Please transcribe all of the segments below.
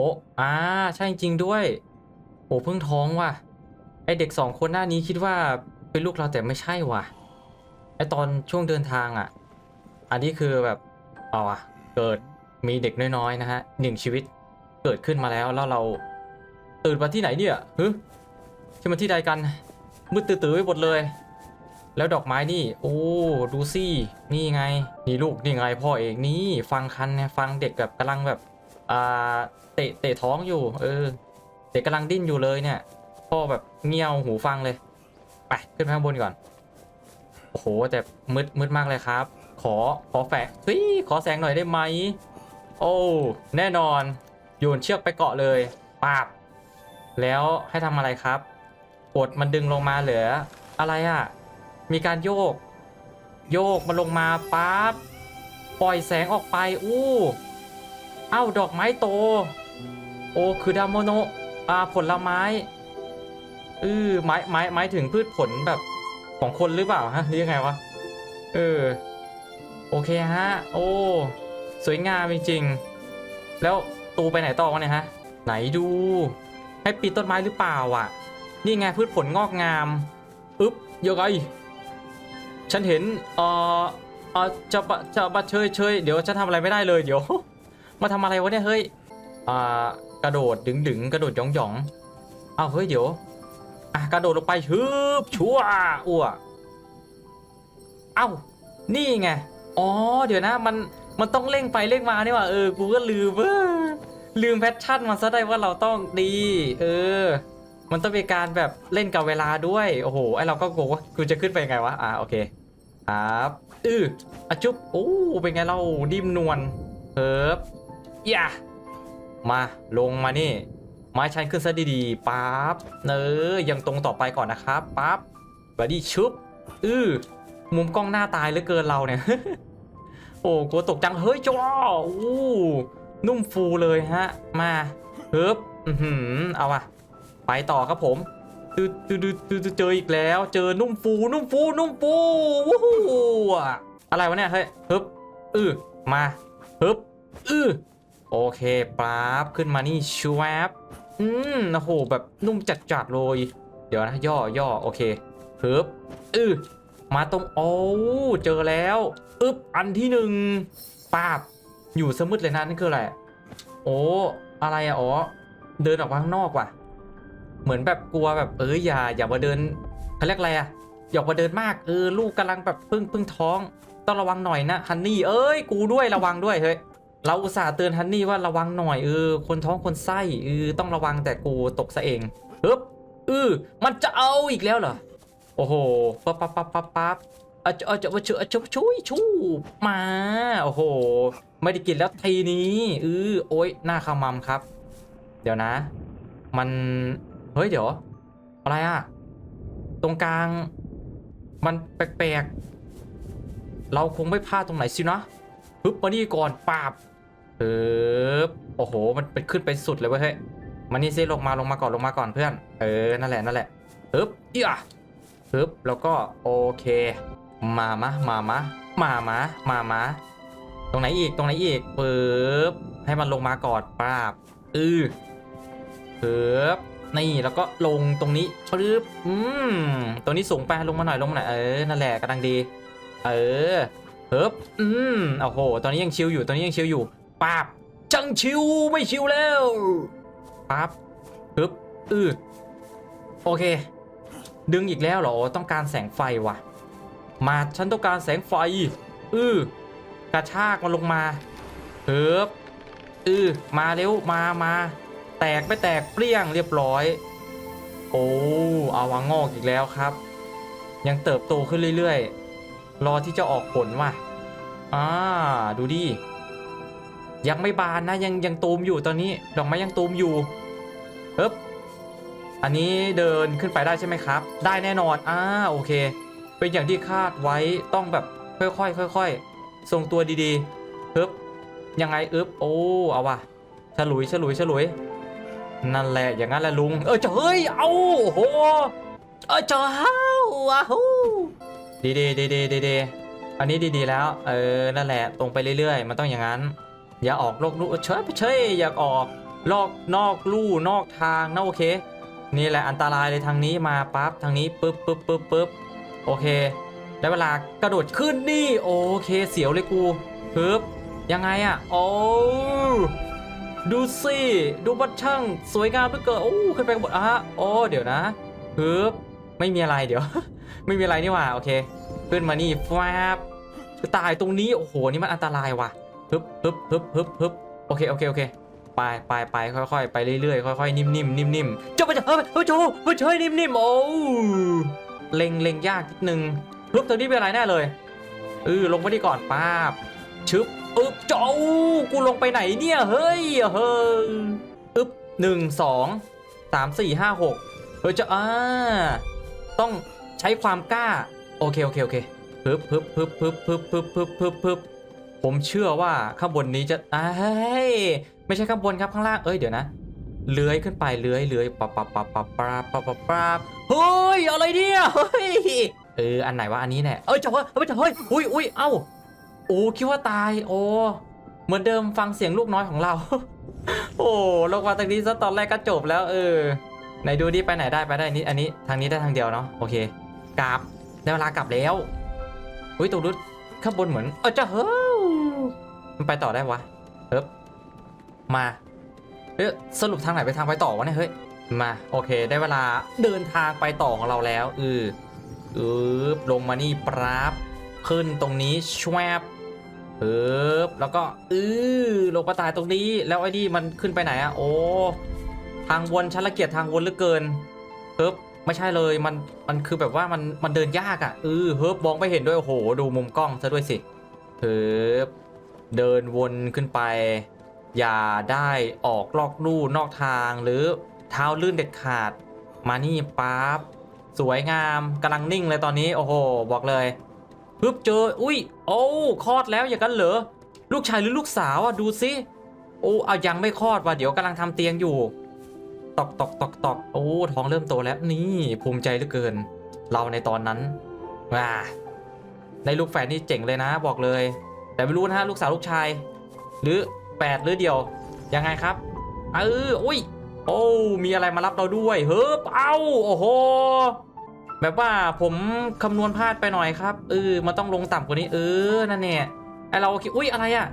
อ้อ่าใช่จริงด้วยโอ้เพิ่งท้องว่ะ ไอเด็กสองคนหน้านี้คิดว่าเป็นลูกเราแต่ไม่ใช่ว่ะ ไอตอนช่วงเดินทางอะ อันนี้คือแบบเอาอะ เกิดมีเด็กน้อยๆนะฮะหนึ่งชีวิตเกิดขึ้นมาแล้วแล้วเราตื่นมาที่ไหนเนี่ยฮึที่มันที่ใดกันมืดตื้อๆไปหมดเลย แล้วดอกไม้นี่ โอ้ดูสินี่ไงนี่ลูกนี่ไงพ่อเองนี่ฟังคันเนี่ยฟังเด็กแบบกำลังแบบ อ่าเตะเตะท้องอยู่ เออ เด็กกำลังดิ้นอยู่เลยเนี่ยพ่อแบบเงี่ยวหูฟังเลย ไปขึ้นไปข้างบนก่อน โอ้โหแต่มืดมืดมากเลยครับ ขอขอแฝงเฮ้ยขอแสงหน่อยได้ไหม โอ้แน่นอนโยนเชือกไปเกาะเลยปาบ แล้วให้ทำอะไรครับกดมันดึงลงมาเหลือ อะไรอะ่ะ มีการโยก โยกมันลงมาปั๊บปล่อยแสงออกไป อู้ เอ้าดอกไม้โต โอ้คือดามโมโนอ่าผลไม้เออไม้ไม้ไม้ถึงพืชผลแบบของคนหรือเปล่าฮะหรือยังไงวะ เออ โอเคฮะ โอ้ สวยงามจริงๆ แล้วตูไปไหนต่อวะเนี่ยฮะ ไหนดู ให้ปีนต้นไม้หรือเปล่าอะ นี่ไงพืชผลงอกงาม อึ๊บยังไงฉันเห็นเอ่อเอ่อจะบะจะบะเชยเชยเดี๋ยวฉันทำอะไรไม่ได้เลยเดี๋ยว มาทำอะไรวะเนี่ยเฮ้ยอ่ากระโดดดึงดึงกระโดดหยองหยองอ้าวเฮ้ยเดี๋ยวอะกระโดดลงไปฮึบชัวอ้วเอ้านี่ไงอ๋อเดี๋ยวนะมันมันต้องเร่งไปเร่งมานี่หว่าเออกูก็ลืมเออลืมแพชชั่นมันซะได้ว่าเราต้องดี เออ มันต้องเป็นการแบบเล่นกับเวลาด้วย โอ้โหไอเราก็งงว่ากูจะขึ้นไปไงวะอ่าโอเคครับอืออจุ๊บโอ้เป็นไงเราดิ้มนวลเฮิบ อย่ามาลงมานี่ไม้ชันขึ้นซะดีๆปั๊บเนอยังตรงต่อไปก่อนนะครับปั๊บบัดดี้ชุบอือมุมกล้องหน้าตายเหลือเกินเราเนี่ย โอ้กลัวตกจัง เฮ้ยจ้าอู้นุ่มฟูเลยฮะ มาเฮิบอือหือเอาอะไปต่อครับผมตืดตืดตืดเจออีกแล้ว เจอนุ่มฟู นุ่มฟู นุ่มฟูวู้ฮู้อะอะไรวะเนี่ยเฮ้ยฮึบอือมาฮึบอือ โอเคปั๊บขึ้นมานี่ชวบอืมโอ้โหแบบนุ่มจัดๆเลย เดี๋ยวนะย่อย่อโอเคฮึบอือมาตรงโอ้เจอแล้วอึบอันที่หนึ่งป้าบ อยู่สมืดเลยนะนั่นคืออะไรโอ้อะไรอะอ๋อเดินออกข้างนอกว่ะ เหมือนแบบกลัวแบบเอออย่าอย่ามาเดินเขาเรียกอะไรอะอย่ามาเดินมากเออลูกกำลังแบบพิ่งพิ่งท้อง ต้องระวังหน่อยนะฮันนี่เอ้ยกูด้วยระวังด้วยเฮ้ย เราอุตส่าห์เตือนฮันนี่ว่าระวังหน่อยเออคนท้องคนไส้เออต้องระวังแต่กูตกซะเองฮึบเออมันจะเอาอีกแล้วเหรอโอ้โหปั๊บปั๊บปั๊บปั๊บปั๊บอาจจะอาจะมาเชื่อชุบชุยชูมาโอ้โห ไม่ได้กินแล้วทีนี้เออโอ๊ยหน้าขมำครับ เดี๋ยวนะ มันเฮ้ยเดี๋ยวอะไรอะตรงกลาง มันแปลกๆเราคงไม่พลาดตรงไหนสินะฮึบมานี่ก่อนปาบ เออโอ้โห มันเป็นขึ้นไปสุดเลยเว้ยเฮ้ยมานี่ซิลงมาลงมาก่อนลงมาก่อนเพื่อน เออ นั่นแหละนั่นแหละฮึบเอียฮึบแล้วก็โอเค มามะมามะมามะมามะตรงไหนอีกตรงไหนอีกปึ๊บให้มันลงมาก่อนปราบอือปึ๊บนี่แล้วก็ลงตรงนี้ปึ๊บอืมตรงนี้สูงไปลงมาหน่อยลงมาหน่อยเออนั่นแหละกำลังดี เออปึ๊บอืมโอ้โหตอนนี้ยังชิลอยู่ตอนนี้ยังชิลอยู่ ปาบจังชิลไม่ชิลแล้วปั๊บปึ๊บอือโอเค ดึงอีกแล้วเหรอต้องการแสงไฟว่ะมาฉันต้องการแสงไฟ อือกระชากมันลงมาเฮิบอือมาเร็วมามาแตกไม่แตกเปรี้ยงเรียบร้อย โอ้เอาวางงอกอีกแล้วครับ ยังเติบโตขึ้นเรื่อยๆ รอที่จะออกผลว่ะอ่าดูดิ ยังไม่บานนะยังยังตูมอยู่ตอนนี้ ดอกไม้ยังตูมอยู่เฮิบอันนี้เดินขึ้นไปได้ใช่ไหมครับ ได้แน่นอนอ่าโอเค เป็นอย่างที่คาดไว้ต้องแบบค่อยๆค่อยๆทรงตัวดีๆฮึบยังไงอึบโอ้เอาว่ะฉลุยฉลุยฉลุยนั่นแหละอย่างนั้นแหละลุง เออจะเฮ้ยเอาโอ้โหเออจะเฮ้าว้าวดีดีดีดีดีดีอันนี้ดีๆแล้ว เออนั่นแหละตรงไปเรื่อยๆ มันต้องอย่างนั้น อย่าออกโลกนู้นเฉยเฉยอยากออกลอกนอกลู่นอกทางนะโอเค นี่แหละอันตรายเลยทางนี้มาปั๊บทางนี้ปึ๊บปึ๊บปึ๊บปึ๊บโอเค ได้เวลากระโดดขึ้นนี่โอเคเสียวเลยกูปึ๊บยังไงอะโอ้ดูสิดูบัตช่างสวยงามเหลือเกินโอ้ขึ้นไปบนอะโอ้เดี๋ยวนะปึ๊บไม่มีอะไรเดี๋ยว ไม่มีอะไรนี่หว่าโอเค ขึ้นมานี่แฟบตายตรงนี้โอ้โหนี่มันอันตรายว่ะ ฮึบฮึบฮึบฮึบฮึบโอเคโอเคโอเคไปไปไปค่อยๆไปเรื่อยๆค่อยๆนิ่มๆนิ่มๆเจะไปจะเฮ้ยเฮ้ยโจเฮ้ยเฮ้ยนิ่มๆโอ้เล็งเล็งยากนิดนึงฮึบตรงนี้เป็นอะไรแน่เลยเออลงไปดีก่อนป้าบชึบอึบโจกูลงไปไหนเนี่ยเฮ้ยเฮ้ยอึบหนึ่งสองสามสี่ห้าหกเฮ้ยจะอ่าต้องใช้ความกล้า โอเคโอเคโอเคพึบพึบพึบพึบพึบพึบพึบพึบพึบ ผมเชื่อว่าข้างบนนี้จะอ้ายไม่ใช่ข้างบนครับข้างล่างเอ้ยเดี๋ยวนะเลื้อยขึ้นไปเลื้อยเลื้อยปับปับปับปับปับปับปับปับเฮ้ยอะไรเนี่ยเฮ้ยเอออันไหนวะอันนี้แน่เอ้ยจะเฮ้ยเฮ้ยจะเฮ้ยอุ้ยอุ้ยเอ้าโอ้คิดว่าตายโอ้เหมือนเดิมฟังเสียงลูกน้อยของเรา โอ้ลงมาตรงนี้ซะตอนแรกก็จบแล้วเออไหนดูดิไปไหนได้ไปได้นี่อันนี้ทางนี้ได้ทางเดียวเนาะโอเคกลับได้เวลากลับแล้วอุ้ยตรงนู้นข้างบนเหมือนเออจะเฮ้ย มันไปต่อได้วะเฮ้ยมาเฮ้ยสรุปทางไหนไปทางไปต่อวะเนี่ยเฮ้ยมาโอเค ได้เวลาเดินทางไปต่อของเราแล้วเอออืบลงมานี่ปราบขึ้นตรงนี้ชวบเอ๊บแล้วก็อือลงมาตายตรงนี้ แล้วไอ้นี่มันขึ้นไปไหนอะโอ้ทางวนฉันละเกียดทางวนเหลือเกินเฮ้ยไม่ใช่เลยมันมันคือแบบว่ามันมันเดินยากอะ่ะเออเฮิร์บมองไม่เห็นด้วยโอ้โห ดูมุมกล้องซะด้วยสิเฮิร์บ เดินวนขึ้นไป อย่าได้ออกลอกลู่นอกทางหรือเท้าลื่นเด็ดขาด มานี่ปั๊บสวยงามกำลังนิ่งเลยตอนนี้โอ้โหบอกเลยฮึบเจออุ้ยโอ้คลอดแล้วอย่างนั้นเหรอลูกชายหรือลูกสาวอะดูสิโอ้เอายังไม่คลอดว่ะเดี๋ยวกำลังทำเตียงอยู่ตอกตอกตอกตอกโอ้ท้องเริ่มโตแล้วนี่ภูมิใจเหลือเกิน เราในตอนนั้นว้าในลูกแฝดนี่เจ๋งเลยนะบอกเลย แต่ไม่รู้นะฮะลูกสาวลูกชาย หรือแปดหรือเดียว ยังไงครับเอออุ้ย โอ้ มีอะไรมารับเราด้วย เฮ้ยเอ้าโอ้โห แบบว่าผมคำนวณพลาดไปหน่อยครับ เออ มันต้องลงต่ำกว่านี้ เออ นั่นเนี่ยไอเราคิดอุ้ย อะไรอะ่ะ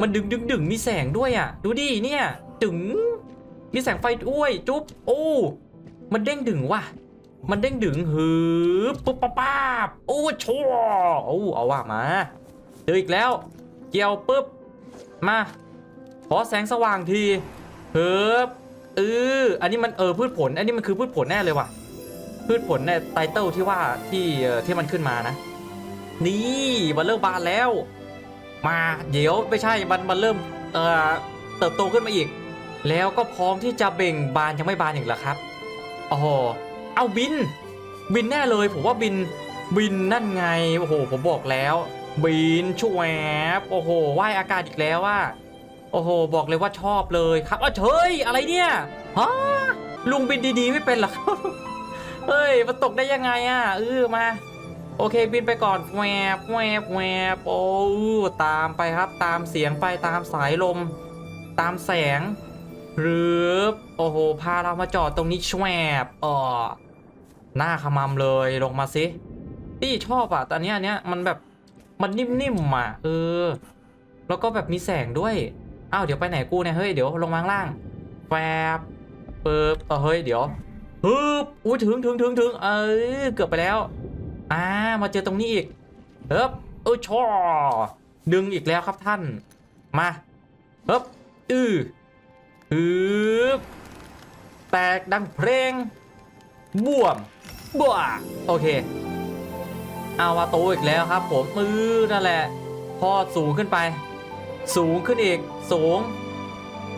มันดึงดึงดึงมีแสงด้วยอะ่ะ ดูดิ เนี่ยดึง มีแสงไฟด้วย จุ๊บ โอ้ มันเด้งดึงว่ะ มันเด้งดึงหือปุ๊บปั๊บปั๊บโอ้ชัวโอ้ เอาว่ามา เจออีกแล้ว เกี่ยวปุ๊บ มา ขอแสงสว่างทีเฮ้ยเอออันนี้มันเออพืชผล อันนี้มันคือพืชผลแน่เลยว่ะ พืชผลในไตเติลที่ว่าที่เออที่มันขึ้นมานะ นี่มันเริ่มบานแล้ว มาเดี๋ยวไม่ใช่มันมันเริ่มเอ่อเติบโตขึ้นมาอีก แล้วก็พร้อมที่จะเบ่งบานยังไม่บานอีกเหรอครับอ้โหเอาบิน บินแน่เลย ผมว่าบินบินนั่นไงโอ้โหผมบอกแล้ว บินช่วยโอ้โหว่ายอากาศอีกแล้วว่าโอ้โห บอกเลยว่าชอบเลยครับอ้าวเฮ้ยอะไรเนี่ยฮะลุงบินดีๆไม่เป็นหรอครับเฮ้ยมันตกได้ยังไงอะเออมา โอเคบินไปก่อนแวบแวบแวบโอ้ตามไปครับ ตามเสียงไปตามสายลม ตามแสงหรือโอ้โหพาเรามาจอดตรงนี้แวบอ๋อหน้าขมำเลยลงมาสิตี้ชอบอะตอนเนี้ยอันเนี้ยมันแบบ มันนิ่มๆอะเออ แล้วก็แบบมีแสงด้วย อ้าวเดี๋ยวไปไหนกูเนี่ยเฮ้ยเดี๋ยวลงมาข้างล่างแฟบเปิบเออเฮ้ยเดี๋ยวฮึบอุ้ยถึงถึงถึงถึงเออเกือบไปแล้ว อ่ามาเจอตรงนี้อีกเฮ้บเออชอดึงอีกแล้วครับท่าน มาเฮ้บอือฮึบแตกดังเพลงบวมบ่วโอเค อาวาโตอีกแล้วครับ ผมมือนั่นแหละ พอสูงขึ้นไป สูงขึ้นอีก สูง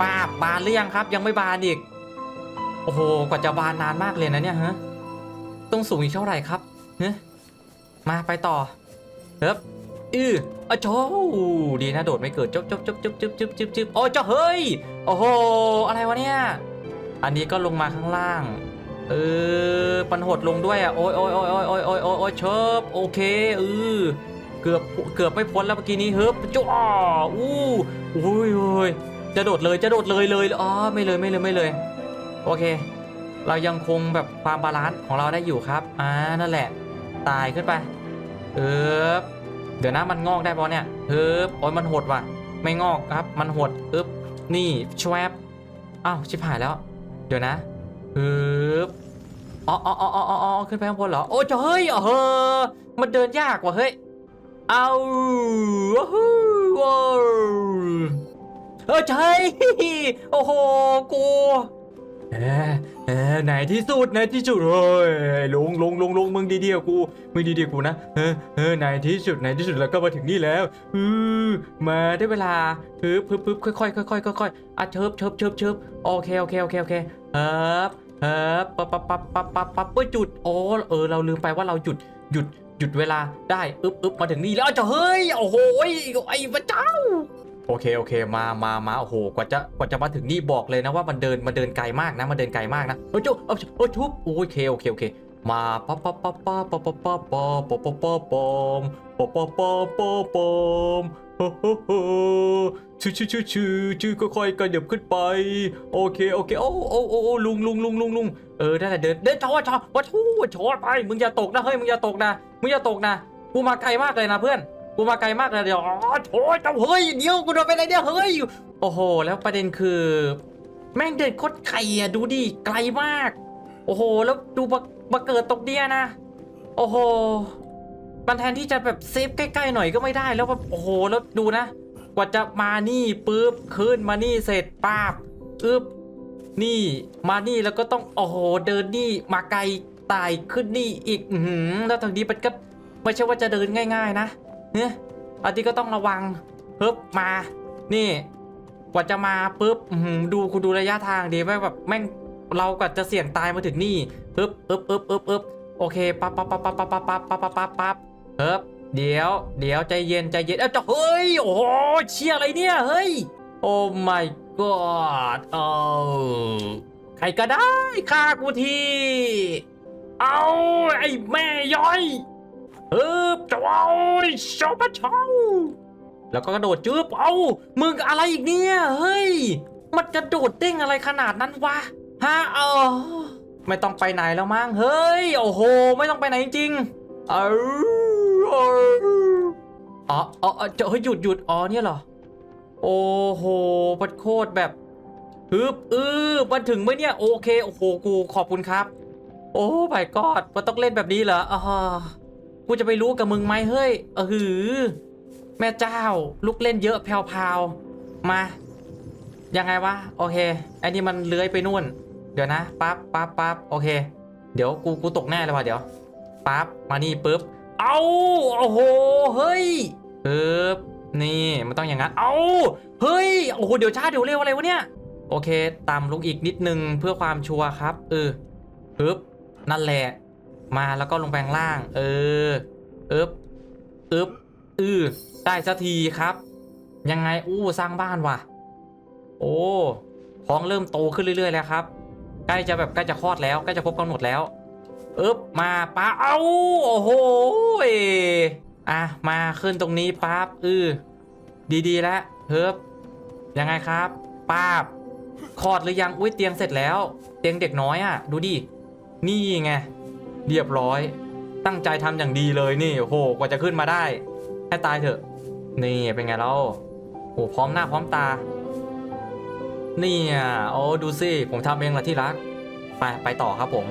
ป้าบบานหรือยังครับ ยังไม่บานอีก โอ้โห กว่าจะบานนานมากเลยนะเนี่ยฮะต้องสูงอีกเท่าไหร่ครับเฮ้มาไปต่อเฮ้บอืออะโจดีนะโดดไม่เกิดจบจบจบจบจบจบจบจบโอ้เจ้าเฮ้ย โอ้โห อะไรวะเนี่ย อันนี้ก็ลงมาข้างล่าง เออปันหดลงด้วยอะโอ้ยโอ้ยโอ้ยโอ้ยโอ้ยโอ้ยโอ้ยโอ้ยเชิบโอเคเออเกือบเกือบไม่พ้นแล้วเมื่อกี้นี้เฮิบจ้าอู้อุ้ยอุ้ยจะโดดเลยจะโดดเลยเลยอ๋อไม่เลยไม่เลยไม่เลย โอเค เรายังคงแบบความบาลานซ์ของเราได้อยู่ครับอ่านั่นแหละ ตายขึ้นไปเออเดี๋ยวนะมันงอกได้ปะเนี่ยเฮ้ยโอ้ยมันหดว่ะ ไม่งอกครับ มันหดอึ๊บนี่ชวบอ้าวชิบหายแล้ว เดี๋ยวนะ ฮึบอ๋ออ๋ออ๋ออ๋อขึ้นไปข้างบนเหรอ โอ้จ้าเฮ้ยเออมันเดินยากว่ะเฮ้ย เอาว้าวว้วเออใช่โอ้โห กูเออเออไหนที่สุดไหนที่สุดเฮ้ยลงลงลงลงมึงดีๆกับกู มึงดีๆกับกูนะ เออเออไหนที่สุดไหนที่สุดแล้วก็มาถึงนี่แล้วอือมาได้เวลาฮึบฮึบฮึบค่อยๆค่อยๆค่อยๆอะเชิบเชิบเชิบเชิบโอเคโอเคโอเคโอเค เฮิบเฮิบปั๊บปั๊บปั๊บปั๊บปั๊บปั๊บเอ้ยจุดโอ้เออเราลืมไปว่าเราหยุดหยุดหยุดเวลาได้อึ๊บอึ๊บมาถึงนี่แล้วเจ้าเฮ้ยโอ้โหไอ้พระเจ้าโอเคโอเคมามามาโอ้โหกว่าจะกว่าจะมาถึงนี่บอกเลยนะว่ามันเดินมันเดินไกลมากนะมันเดินไกลมากนะโอ้ยจุ๊บเอาโอ้ยทุบโอเคโอเคโอเคมาปั๊บปั๊บปั๊บปั๊บปั๊บปั๊บปั๊บปั๊บปั๊บปั๊บปั๊บปั๊บปั๊บปั๊บปั๊บปั๊บโอ้โหโหชื่อชื่อชื่อชื่อ ชื่อค่อยๆกระเดิบขึ้นไป โอเคโอเคโอ้โอ้โอ้ลุงลุงลุงลุงลุงเออได้แหละเดินเดินชอชอวัดทูชอไปมึงอย่าตกนะเฮ้ยมึงอย่าตกนะมึงอย่าตกนะกูมาไกลมากเลยนะเพื่อนกูมาไกลมากเลยเดี๋ยวอ๋อโถเจ้าเฮ้ยเดี๋ยวกูโดนไปไหนเนี่ยเฮ้ยโอ้โห แล้วประเด็นคือ แม่งเดินโคตรไกลอะดูดิไกลมาก โอ้โห แล้วดูมามาเกิดตรงเนี้ยนะ โอ้โห มันแทนที่จะแบบเซฟใกล้ๆหน่อยก็ไม่ได้แล้วแบบโอ้โหแล้วดูนะ กว่าจะมานี่ปุ๊บขึ้นมานี่เสร็จป้าบอึบนี่มานี่แล้วก็ต้องโอ้โหเดินนี่มาไกลตายขึ้นนี่อีกอือหือแล้วทางนี้มันก็ไม่ใช่ว่าจะเดินง่าย ๆ นะเนี่ยอันนี้ก็ต้องระวังเฮ้บมา นี่ กว่าจะมาปุ๊บดูคุณดูระยะทางดีแม่แบบแม่งเรากว่าจะเสี่ยงตายมาถึงนี่ปึ๊บปึ๊บปึ๊บปึ๊บปึ๊บโอเคปั๊บปั๊บปั๊บปั๊บปั๊บปั๊บปั๊บปั๊บปั๊บ เฮ้บเดี๋ยว เดี๋ยวใจเย็นใจเย็นเอ้าจะเฮ้ย โอ้โหเชี่ยอะไรเนี่ย เฮ้ย โอ้ my god เออใครก็ได้ฆ่ากูที เอาไอ้แม่ย้อยเฮ้บจะเอาชาวบ้านชาแล้วก็กระโดดจืบเอามึงอะไรอีกเนี่ย เฮ้ย มันกระโดดเด้งอะไรขนาดนั้นวะฮะเออไม่ต้องไปไหนแล้วมั้ง เฮ้ย โอ้โห ไม่ต้องไปไหนจริงๆเออ อออ๋ออ๋อเจอเฮ้ยหยุดหยุดอ๋อเนี่ยเหรอ โอ้โหมันโคตรแบบฮึบอือมันถึงไหมเนี่ยโอเคโอ้โหกูขอบคุณครับ โอ้ไม่กอดมันต้องเล่นแบบนี้เหรออ๋อกูจะไปรู้กับมึงไหมเฮ้ยเออหือ แม่เจ้าลูกเล่นเยอะแพรวๆมายังไงวะโอเคไอ้นี่มันเลื้อยไปนู่น เดี๋ยวนะปั๊บปั๊บปั๊บโอเค เดี๋ยวกูกูตกแน่เลยว่ะเดี๋ยวปั๊บมานี่ปุ๊บ เอาโอ้โห เฮ้ยปึ๊บนี่มันต้องอย่างนั้น เอาเฮ้ย โอ้โห เดี๋ยวช้าเดี๋ยวเร็วอะไรวะเนี่ย โอเค ตามลุงอีกนิดนึงเพื่อความชัวร์ครับ เออปึ๊บ นั่นแหละ มาแล้วก็ลงแปลงล่าง เอออึ๊บอึ๊บอือได้สักทีครับ ยังไง อู้สร้างบ้านว่ะ โอ้ท้องเริ่มโตขึ้นเรื่อยๆแล้วครับ ใกล้จะแบบใกล้จะคลอดแล้วใกล้จะครบกำหนดแล้ว อึบมาป้าเอาโอ้โหอะมาขึ้นตรงนี้ปั๊บอือดีๆแล้วเฮิบยังไงครับป้าบคลอดหรือยังอุ้ยเตียงเสร็จแล้ว เตียงเด็กน้อยอะ ดูดินี่ไงเรียบร้อย ตั้งใจทำอย่างดีเลยนี่โอ้โหกว่าจะขึ้นมาได้ให้ตายเถอะ นี่เป็นไงเราโอ้พร้อมหน้าพร้อมตา นี่อะโอ้ดูสิผมทำเองละที่รัก ไปไปต่อครับผม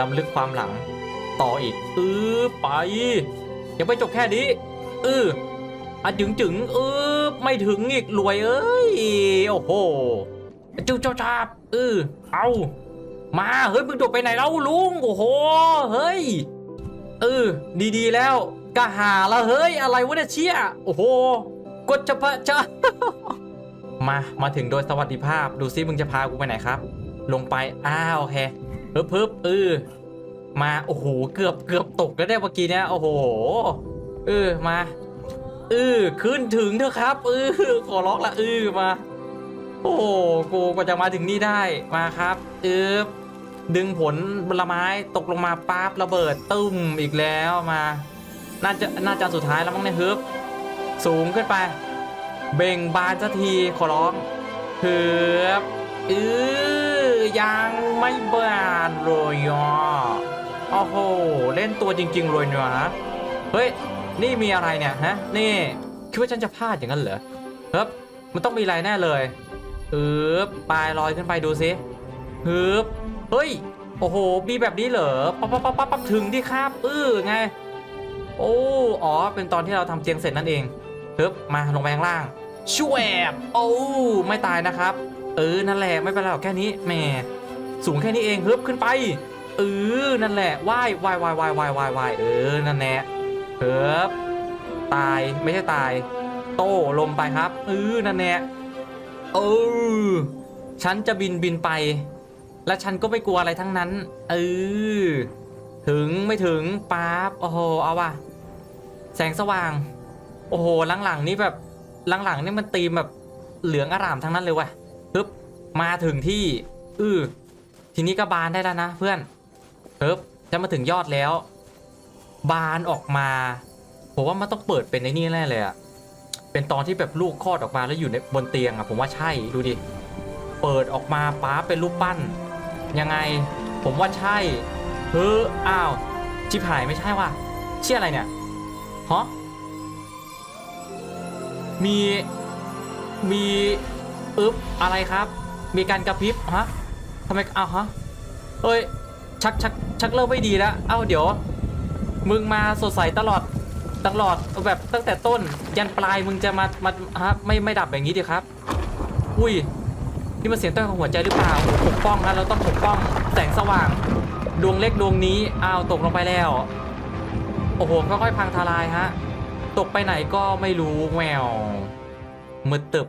ลำลึกความหลัง ต่ออีกเออไป ยังไม่จบแค่นี้เอออะจึงจึงเออไม่ถึงอีกรวยเอ้ย โอ้โหจุ๊บจ้าจ้าบเออเอามาเฮ้ยมึงโดดไปไหนแล้วลุงโอ้โหเฮ้ยเออดีๆแล้วกะหาละเฮ้ยอะไรวะเนี่ยเชี่ยโอ้โหกดจะพะจะมามาถึงโดยสวัสดิภาพดูซิมึงจะพากูไปไหนครับ ลงไปอ้าวโอเค เพิ่บเพิ่บเออมาโอ้โหเกือบเกือบตกแล้วได้เมื่อกี้เนี่ยโอ้โหเออมาเออขึ้นถึงเถอะครับเออขอร้องละเออมา โอ้โหกูกว่าจะมาถึงนี่ได้มาครับเออดึงผลผลไม้ตกลงมาปั๊บระเบิดตึ้มอีกแล้วมาน่าจะน่าจะสุดท้ายแล้วมั้งเนี่ยฮึบสูงขึ้นไป เบ่งบานสักทีขอร้องเฮือบเออ ยังไม่บานเลยอะโอ้โห เล่นตัวจริง ๆ เลยเนะเฮ้ย นี่มีอะไรเนี่ยฮะ นี่ คิดว่าฉันจะพลาดอย่างนั้นเหรอเฮ้ยมันต้องมีอะไรแน่เลยเออปลายลอยขึ้นไปดูสิฮึบเฮ้ย โอ้โห มีแบบนี้เหรอ ปั๊บปั๊บปั๊บปั๊บถึงที่ครับเออไง โอ้ อ๋อ เป็นตอนที่เราทำเตียงเสร็จนั่นเองฮึบมาลงไปข้างล่างช่วยแอบโอ้ ไม่ตายนะครับ เออ นั่นแหละ ไม่เป็นไรหรอกแค่นี้ แหม สูงแค่นี้เองฮึบขึ้นไป เออ นั่นแหละว่ายว่ายว่ายว่ายว่ายว่ายว่ายเออ นั่นแหละฮึบตาย ไม่ใช่ตาย โต้ลมไปครับ เออ นั่นแหละเออ ฉันจะบินบินไป และฉันก็ไม่กลัวอะไรทั้งนั้น เออ ถึงไม่ถึงป๊าบ โอ้โห เอาว่ะ แสงสว่าง โอ้โห หลังๆนี่แบบ หลังๆนี่มันตีมแบบเหลืองอร่ามทั้งนั้นเลยว่ะ มาถึงที่อือทีนี้ก็บานได้แล้วนะเพื่อนปึ๊บจะมาถึงยอดแล้ว บานออกมาผมว่ามันต้องเปิดเป็นในนี่แน่เลยอะเป็นตอนที่แบบลูกคลอดออกมาแล้วอยู่ในบนเตียงอะผมว่าใช่ดูดิเปิดออกมาป้าเป็นรูปปั้น ยังไงผมว่าใช่เฮ้ออ้าวชิบหายไม่ใช่ว่ะเชี่ยอะไรเนี่ยฮะมีมีอึ๊บอะไรครับ มีการกระพริบฮะทำไมเอ้าฮะเอ้ยชักชักชักเริ่มไม่ดีแล้วเอ้าเดี๋ยว มึงมาสดใสตลอดตลอดแบบตั้งแต่ต้นยันปลายมึงจะมามาฮะไม่ไม่ดับอย่างนี้ดิครับ อุ้ยนี่มันเสียงต้นของหัวใจหรือเปล่าปกป้องนะเราต้องปกป้องแสงสว่าง ดวงเล็กดวงนี้อ้าวตกลงไปแล้ว โอ้โหค่อยๆพังทลายฮะ ตกไปไหนก็ไม่รู้แววมืดตึบ